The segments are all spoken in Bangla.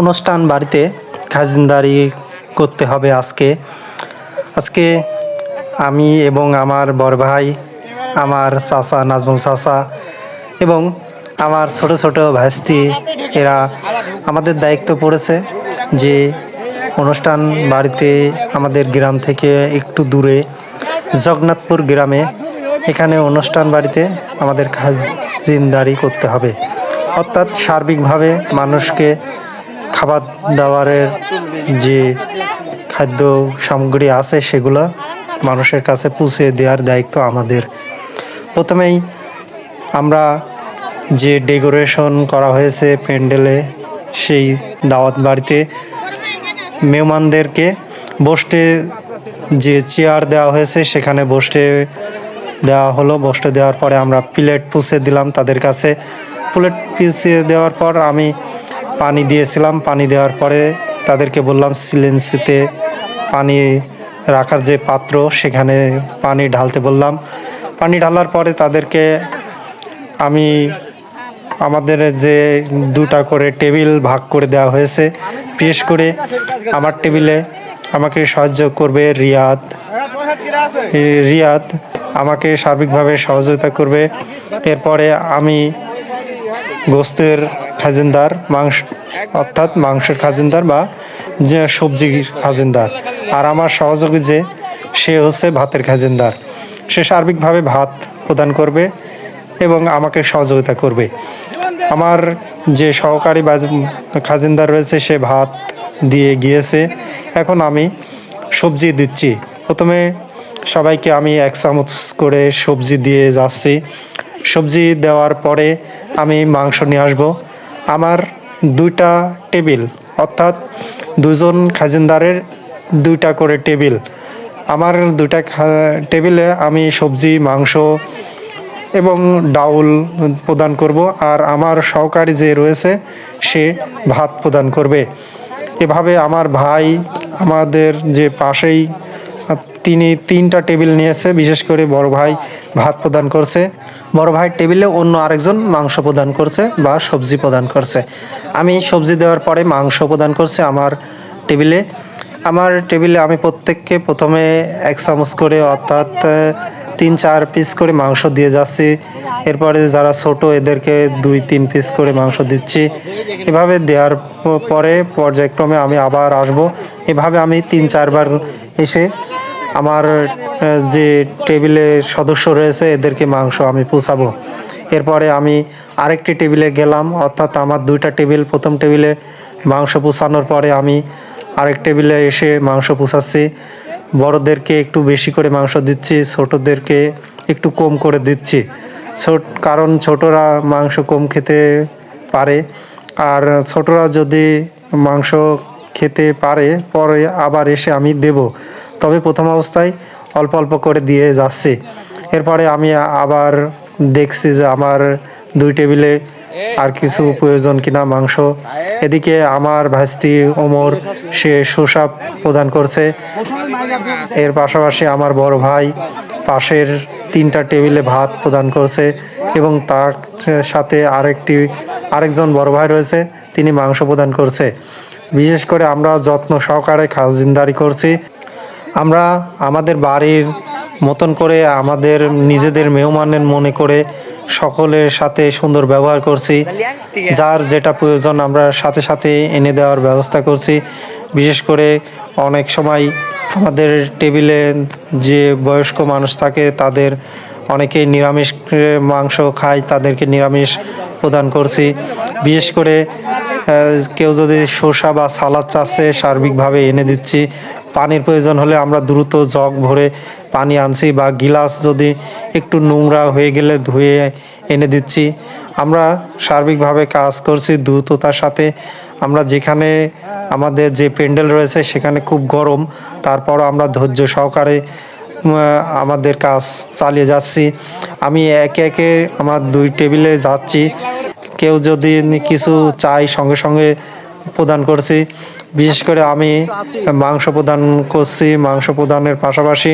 অনুষ্ঠান বাড়িতে খাজিনদারি করতে হবে আজকে। আজকে আমি এবং আমার বড় ভাই, আমার চাচা নাজমুল চাচা এবং আমার ছোট ছোট ভাস্তি এরা আমাদের দায়িত্ব পড়েছে যে অনুষ্ঠান বাড়িতে আমাদের গ্রাম থেকে একটু দূরে জগন্নাথপুর গ্রামে এখানে অনুষ্ঠান বাড়িতে আমাদের খাজিনদারি করতে হবে। অর্থাৎ সার্বিকভাবে মানুষকে খাবার দাবারের যে খাদ্য সামগ্রী আছে সেগুলো মানুষের কাছে পৌঁছে দেওয়ার দায়িত্ব আমাদের। প্রথমেই আমরা যে ডেকোরেশন করা হয়েছে প্যান্ডেলে, সেই দাওয়াত বাড়িতে মেহমানদেরকে বসতে যে চেয়ার দেওয়া হয়েছে সেখানে বসতে দেওয়া হলো। বসতে দেওয়ার পরে আমরা প্লেট পুষে দিলাম তাদের কাছে। প্লেট পুষিয়ে দেওয়ার পর আমি পানি দিয়েছিলাম, পানি দেওয়ার পরে তাদেরকে বললাম সিলেন্সিতে পানি রাখার যে পাত্র, সেখানে পানি ঢালতে বললাম। পানি ঢালার পরে তাদেরকে আমি আমাদের যে দুটা করে টেবিল ভাগ করে দেওয়া হয়েছে। বিশেষ করে আমার টেবিলে আমাকে সাহায্য করবে রিয়াদ। রিয়াদ আমাকে সার্বিকভাবে সহযোগিতা করবে। এরপরে আমি গোস্তের খাজিনদার মাংস, অর্থাৎ মাংসের খাজিনদার বা যে সবজির খাজিনদার। আর আমার সহযোগী যে, সে হচ্ছে ভাতের খাজিনদার। সে সার্বিকভাবে ভাত প্রদান করবে এবং আমাকে সহযোগিতা করবে। আমার যে সহকারী বা খাজিনদার রয়েছে, সে ভাত দিয়ে গিয়েছে। এখন আমি সবজি দিচ্ছি। প্রথমে সবাইকে আমি এক চামচ করে সবজি দিয়ে যাচ্ছি। সবজি দেওয়ার পরে আমি মাংস নিয়ে আসব। আমার দুইটা টেবিল, অর্থাৎ দুজন খাজিনদারের দুইটা করে টেবিল। আমার দুইটা টেবিলে আমি সবজি, মাংস এবং ডাউল প্রদান করব আর আমার সহকারী যে রয়েছে, সে ভাত প্রদান করবে। এভাবে আমার ভাই আমাদের যে পাশেই, তিনি তিনটা টেবিল নিয়েছে, বিশেষ করে বড় ভাই ভাত প্রদান করছে। বড় ভাই টেবিলে অন্য আরেকজন মাংস প্রদান করছে বা সবজি প্রদান করছে। আমি সবজি দেওয়ার পরে মাংস প্রদান করছে আমার টেবিলে। আমার টেবিলে আমি প্রত্যেককে প্রথমে এক চামচ করে অর্থাৎ তিন চার পিস করে মাংস দিয়ে যাচ্ছি। এরপরে যারা ছোট, এদেরকে দুই, তিন পিস করে মাংস দিচ্ছি। এভাবে দেওয়ার পরে পর্যায়ক্রমে আমি আবার আসব। এভাবে আমি তিন, চারবার এসে আমার যে টেবিলে সদস্য রয়েছে, এদেরকে মাংস আমি পুষাবো। এরপরে আমি আরেকটি টেবিলে গেলাম, অর্থাৎ আমার দুইটা টেবিল। প্রথম টেবিলে মাংস পুষানোর পরে আমি আরেক টেবিলে এসে মাংস পুষাচ্ছি। বড়দেরকে একটু বেশি করে মাংস দিচ্ছি, ছোটদেরকে একটু কম করে দিচ্ছি। ছোট, কারণ ছোটরা মাংস কম খেতে পারে, আর ছোটরা যদি মাংস খেতে পারে, পরে আবার এসে আমি দেব। তবে প্রথম অবস্থায় অল্প অল্প করে দিয়ে যাচ্ছি। এরপরে আমি আবার দেখছি যে আমার দুই টেবিলে আর কিছু প্রয়োজন কিনা মাংস। এদিকে আমার ভাস্তি ওমর, সে শোষা প্রদান করছে। এর পাশাপাশি আমার বড় ভাই পাশের তিনটা টেবিলে ভাত প্রদান করছে এবং তার সাথে আরেকটি, আরেকজন বড় ভাই রয়েছে, তিনি মাংস প্রদান করছে। বিশেষ করে আমরা যত্ন সহকারে খাজিনদারি করছি। আমরা আমাদের বাড়ির মতন করে আমাদের নিজেদের মেহমানের মনে করে সকলের সাথে সুন্দর ব্যবহার করছি। যার যেটা প্রয়োজন আমরা সাথে সাথে এনে দেওয়ার ব্যবস্থা করছি। বিশেষ করে অনেক সময় আমাদের টেবিলে যে বয়স্ক মানুষ থাকে, তাদের অনেকেই নিরামিষ মাংস খায়, তাদেরকে নিরামিষ প্রদান করছি। বিশেষ করে কেউ যদি শসা বা সালাদ চাচ্ছে সার্বিকভাবে এনে দিচ্ছি পানির প্রয়োজন হলে আমরা দ্রুত জগ ভরে পানি আনছি বা গিলাস যদি একটু নোংরা হয়ে গেলে ধুয়ে এনে দিচ্ছি। আমরা সার্বিকভাবে কাজ করছি দ্রুততার সাথে। আমরা যেখানে আমাদের যে প্যান্ডেল রয়েছে সেখানে খুব গরম। তারপরও আমরা ধৈর্য সহকারে আমাদের কাজ চালিয়ে যাচ্ছি। আমি একে একে আমার দুই টেবিলে যাচ্ছি। কেউ যদি কিছু চাই সঙ্গে সঙ্গে প্রদান করছি। বিশেষ করে আমি মাংস প্রদান করছি, মাংস প্রদানের পাশাপাশি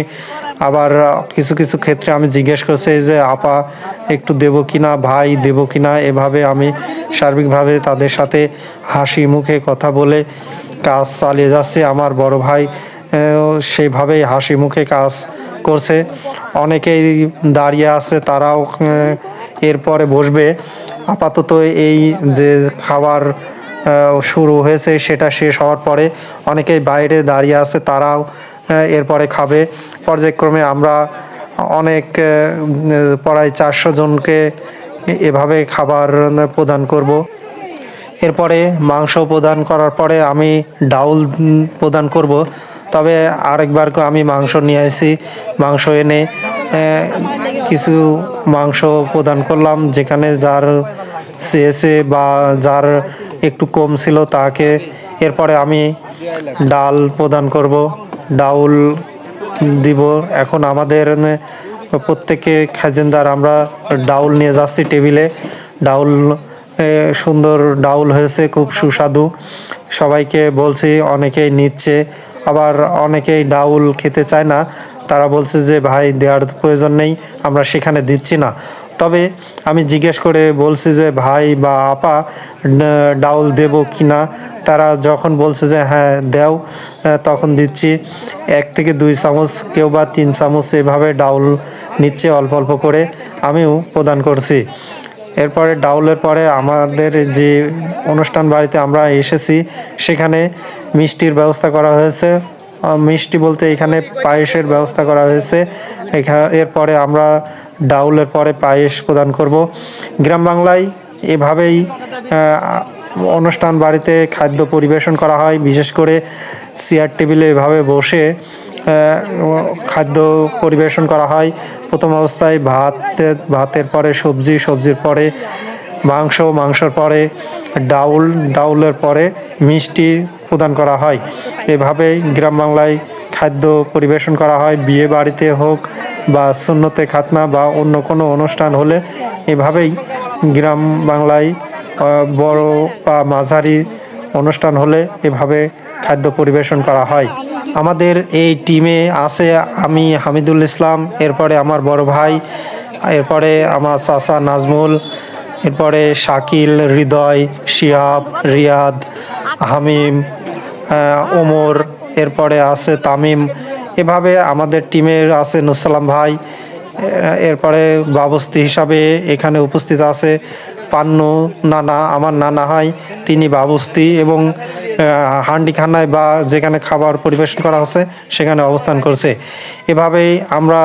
আবার কিছু কিছু ক্ষেত্রে আমি জিজ্ঞেস করছি যে, আপা, একটু দেবো কিনা? ভাই, দেবো কিনা? এভাবে আমি সার্বিকভাবে তাদের সাথে হাসি মুখে কথা বলে কাজ চালিয়ে যাচ্ছে। আমার বড় ভাই সেভাবেই হাসি মুখে কাজ করছে। অনেকেই দাঁড়িয়ে আছে, তারাও এরপরে বসবে। আপাতত এই যে খাবার শুরু হয়েছে, সেটা শেষ হওয়ার পরে অনেকেই বাইরে দাঁড়িয়ে আছে, তারাও এরপরে খাবে। পর্যায়ক্রমে আমরা অনেক প্রায় চারশো জনকে এভাবে খাবার প্রদান করব। এরপরে মাংস প্রদান করার পরে আমি ডাউল প্রদান করব। তবে আরেকবার আমি মাংস নিয়ে আসি মাংস এনে কিছু মাংস প্রদান করলাম, যেখানে যার চেয়েছে বা যার একটু কম ছিল তাকে। এরপরে আমি ডাল প্রদান করব, ডাউল দিব। এখন আমাদের প্রত্যেকে খাজেন্দার, আমরা ডাউল নিয়ে যাচ্ছি টেবিলে। ডাউল সুন্দর ডাউল হয়েছে, খুব সুস্বাদু। সবাইকে বলছি, অনেকেই নিচ্ছে, আবার অনেকেই ডাউল খেতে চায় না। তারা বলছে যে, ভাই, দেওয়ার প্রয়োজন নেই, আমরা সেখানে দিচ্ছি না। তবে আমি জিজ্ঞেস করে বলছি যে, ভাই বা আপা ডাউল দেব কি না? তারা যখন বলছে যে হ্যাঁ দেও তখন দিচ্ছি। এক থেকে দুই চামচ, কেউ বা তিন চামচ এভাবে ডাউল নিচ্ছে অল্প অল্প করে। আমিও প্রদান করছি। এরপরে ডাউলের পরে আমাদের যে অনুষ্ঠান বাড়িতে আমরা এসেছি, সেখানে মিষ্টির ব্যবস্থা করা হয়েছে। মিষ্টি বলতে এখানে পায়েসের ব্যবস্থা করা হয়েছে। এখানে এরপরে আমরা ডাউলের পরে পায়েস প্রদান করব। গ্রাম বাংলায় এভাবেই অনুষ্ঠান বাড়িতে খাদ্য পরিবেশন করা হয়। বিশেষ করে চেয়ার টেবিলে এভাবে বসে খাদ্য পরিবেশন করা হয়। প্রথম অবস্থায় ভাত, ভাতের পরে সবজি, সবজির পরে মাংস, মাংসর পরে ডাউল, ডাউলের পরে মিষ্টি প্রদান করা হয়। এভাবেই গ্রাম বাংলায় খাদ্য পরিবেশন করা হয়, বিয়ে বাড়িতে হোক বা সুন্নতে খাতনা বা অন্য কোনো অনুষ্ঠান হলে এভাবেই গ্রাম বাংলায় বড় বা মাঝারি অনুষ্ঠান হলে এভাবে খাদ্য পরিবেশন করা হয়। আমাদের এই টিমে আছে আমি, হামিদুল ইসলাম, এরপরে আমার বড় ভাই, এরপরে আমার চাচা নাজমুল, এরপরে শাকিল, হৃদয়, শিহাব, রিয়াদ, হামিম ওমর এরপরে আছে তামিম। এভাবে আমাদের টিমের আছে নুসালাম ভাই। এরপরে বাবস্তি হিসাবে এখানে উপস্থিত আছে পান্নু, নানা, আমার নানা হয় তিনি বাবস্তি এবং হান্ডিখানায় বা যেখানে খাবার পরিবেশন করা হচ্ছে সেখানে অবস্থান করছে। এভাবেই আমরা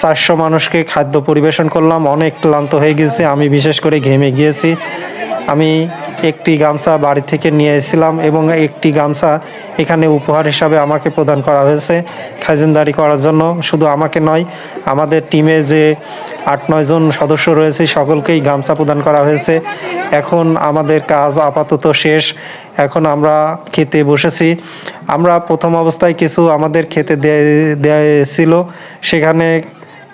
চারশো মানুষকে খাদ্য পরিবেশন করলাম। অনেক ক্লান্ত হয়ে গেছে আমি বিশেষ করে ঘেমে গিয়েছি। আমি একটি গামছা বাড়ি থেকে নিয়ে এসেছিলাম এবং একটি গামছা এখানে উপহার হিসাবে আমাকে প্রদান করা হয়েছে, খাজিনদারি করার জন্য। শুধু আমাকে নয়, আমাদের টিমে যে আট, নয় জন সদস্য রয়েছে, সকলকেই গামছা প্রদান করা হয়েছে। এখন আমাদের কাজ আপাতত শেষ। এখন আমরা খেতে বসেছি। আমরা প্রথম অবস্থায় কিছু আমাদের খেতে দেয় দেয়া ছিল। সেখানে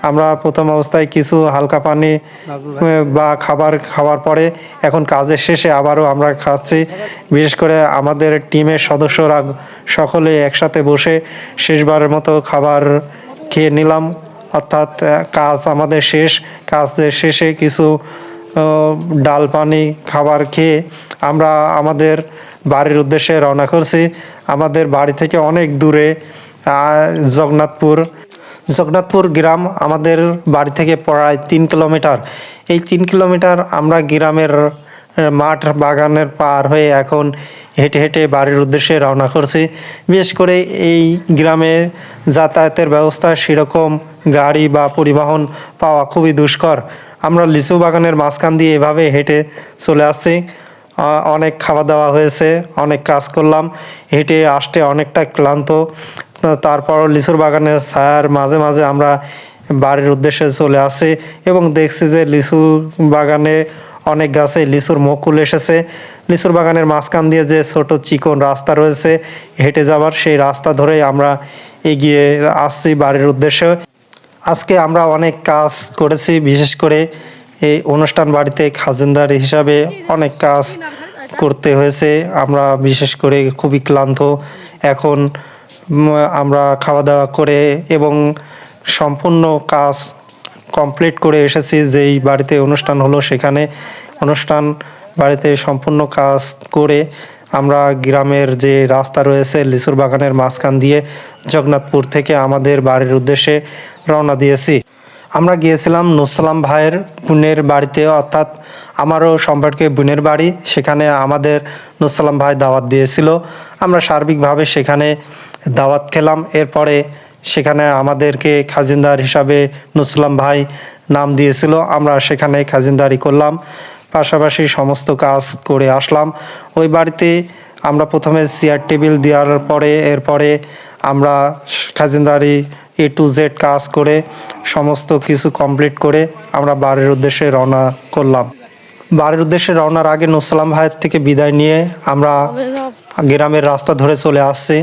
আমরা প্রথম অবস্থায় কিছু হালকা পানি বা খাবার খাওয়ার পরে এখন কাজের শেষে আবারও আমরা খাচ্ছি। বিশেষ করে আমাদের টিমের সদস্যরা সকলে একসাথে বসে শেষবারের মতো খাবার খেয়ে নিলাম। অর্থাৎ কাজ আমাদের শেষ। কাজের শেষে কিছু ডাল পানি খাবার খেয়ে আমরা আমাদের বাড়ির উদ্দেশ্যে রওনা করছি। আমাদের বাড়ি থেকে অনেক দূরে জগন্নাথপুর। জগন্নাথপুর গ্রাম আমাদের বাড়ি থেকে প্রায় তিন কিলোমিটার। এই তিন কিলোমিটার আমরা গ্রামের মাঠ বাগানের পার হয়ে এখন হেঁটে হেঁটে বাড়ির উদ্দেশ্যে রওনা করছি। বিশেষ করে এই গ্রামে যাতায়াতের ব্যবস্থা সেরকম গাড়ি বা পরিবহন পাওয়া খুবই দুষ্কর। আমরা লিচু বাগানের মাঝখান দিয়ে এভাবে হেঁটে চলে আসছি। অনেক খাওয়া দাওয়া হয়েছে, অনেক কাজ করলাম। হেঁটে আসতে অনেকটা ক্লান্ত। তারপর লিচুর বাগানের ছায়ার মাঝে মাঝে আমরা বাড়ির উদ্দেশ্যে চলে আসি এবং দেখছি যে লিচু বাগানে অনেক গাছে লিচুর মকুল এসেছে। লিচুর বাগানের মাঝখান দিয়ে যে ছোট চিকন রাস্তা রয়েছে, হেঁটে যাবার সেই রাস্তা ধরেই আমরা এগিয়ে আসছি বাড়ির উদ্দেশ্যে। আজকে আমরা অনেক কাজ করেছি, বিশেষ করে এই অনুষ্ঠান বাড়িতে খাজিনদার হিসাবে অনেক কাজ করতে হয়েছে। আমরা বিশেষ করে খুবই ক্লান্ত। এখন আমরা খাওয়া দাওয়া করে এবং সম্পূর্ণ কাজ কমপ্লিট করে এসেছি, যেই বাড়িতে অনুষ্ঠান হলো সেখানে। অনুষ্ঠান বাড়িতে সম্পূর্ণ কাজ করে আমরা গ্রামের যে রাস্তা রয়েছে, লিচুর বাগানের মাঝখান দিয়ে জগন্নাথপুর থেকে আমাদের বাড়ির উদ্দেশ্যে রওনা দিয়েছি। আমরা গিয়েছিলাম নুসালাম ভাইয়ের বোনের বাড়িতে, অর্থাৎ আমারও সম্পর্কে বোনের বাড়ি। সেখানে আমাদের নুসালাম ভাই দাওয়াত দিয়েছিল। আমরা সার্বিকভাবে সেখানে দাওয়াত খেলাম। এরপরে সেখানে আমাদেরকে খাজিনদার হিসাবে নুসলাম ভাই নাম দিয়েছিল। আমরা সেখানে খাজিনদারি করলাম। পাশাপাশি সমস্ত কাজ করে আসলাম। ওই বাড়িতে আমরা প্রথমে চেয়ার টেবিল দেওয়ার পরে, এরপরে আমরা খাজিনদারি এ টু জেড কাজ করে, সমস্ত কিছু কমপ্লিট করে আমরা বাড়ির উদ্দেশ্যে রওনা করলাম। বাড়ির উদ্দেশ্যে রওনার আগে নুসলাম ভাইয়ের থেকে বিদায় নিয়ে আমরা গ্রামের রাস্তা ধরে চলে আসছি।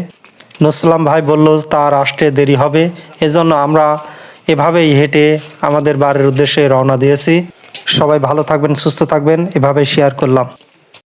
নুসলাম ভাই বলল, তার আসতে দেরি হবে, এজন্য আমরা এভাবেই হেঁটে আমাদের বাড়ির উদ্দেশ্যে রওনা দিয়েছি। সবাই ভালো থাকবেন, সুস্থ থাকবেন এভাবে শেয়ার করলাম।